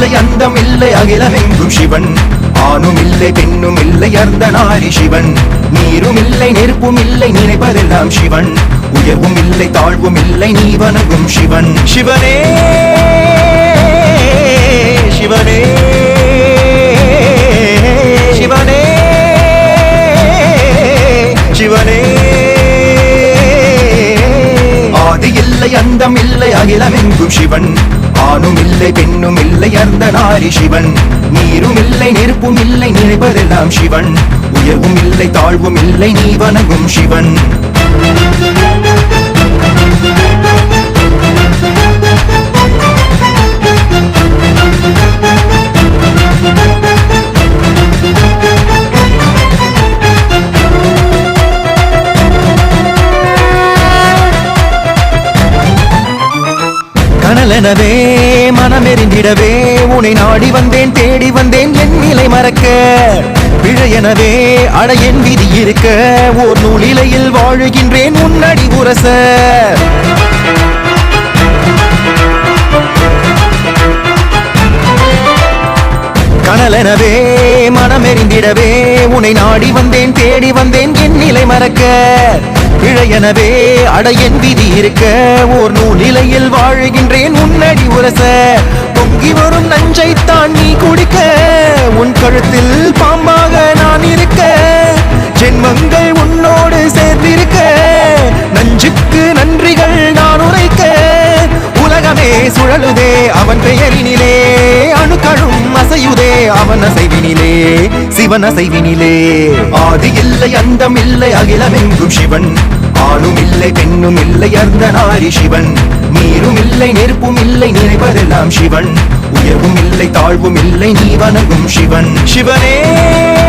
அகிலமெங்கும் சிவன். ஆணும் இல்லை பெண்ணும் இல்லை அர்த்தநாரி சிவன். நீரும் இல்லை நெருப்பும் இல்லை நினைப்பதெல்லாம் சிவன். உயர்வும் இல்லை தாழ்வும் இல்லை நீ வணங்கும் சிவன். சிவனே! அந்தம் இல்லை அகிலமெங்கும் சிவன். ஆணும் இல்லை பெண்ணும் இல்லை அந்த நாரி சிவன். நீரும் இல்லை நெருப்பும் இல்லை நினைப்பதெல்லாம் சிவன். உயர்வும் இல்லை தாழ்வும் இல்லை நீ வணங்கும் சிவன். கனலெனவே மனமெறிந்திடவே உனை நாடி வந்தேன் தேடி வந்தேன் என் நிலை மறக்க. பிழையெனவே அட என் விதி இருக்க ஓர் நூலிலையில் வாழுகின்றேன் உன்னடி உரச. கனலெனவே மனமெறிந்திடவே உன்னை நாடி வந்தேன் தேடி வந்தேன் என் நிலை மறக்க. எனவே அடையன் விதி இருக்க ஓர் நூலிலையில் வாழுகின்றேன். உன்னடி உரச பொங்கி வரும் நஞ்சைத்தான் நீ குடிக்க. உன் கழுத்தில் பாம்பாக நான் இருக்க. ஜென்மங்கள் உன்னோடு சேர்ந்திருக்க. நஞ்சுக்கு நன்றிகள் நான் உரைக்க. உலகமே சுழலுதே அவன் பெயரினிலே. அணுக்களும் அசையுதே அவன் அசைவினிலே. சிவன் அசைவினிலே. ஆதி இல்லை அந்தம் இல்லை அகிலமெங்கும் சிவன். ஆணும் இல்லை பெண்ணும் இல்லை அர்ந்த நாரி சிவன். நீரும் இல்லை நெருப்பும் இல்லை நினைப்பதெல்லாம் சிவன். உயர்வும் இல்லை தாழ்வும் இல்லை நீ வணங்கும் சிவன். சிவனே!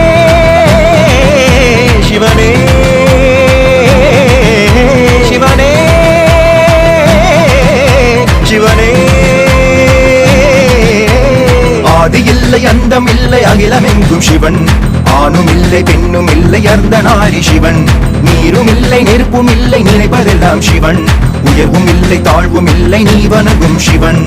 இல்லை அந்தம் இல்லை அகிலமெங்கும் சிவன். ஆணும் இல்லை பெண்ணும் இல்லை அர்த்த நாரி சிவன். நீரும் இல்லை நெருப்பும் இல்லை நினைப்பதெல்லாம் சிவன். உயர்வும் இல்லை தாழ்வும் இல்லை நீ வணங்கும் சிவன்.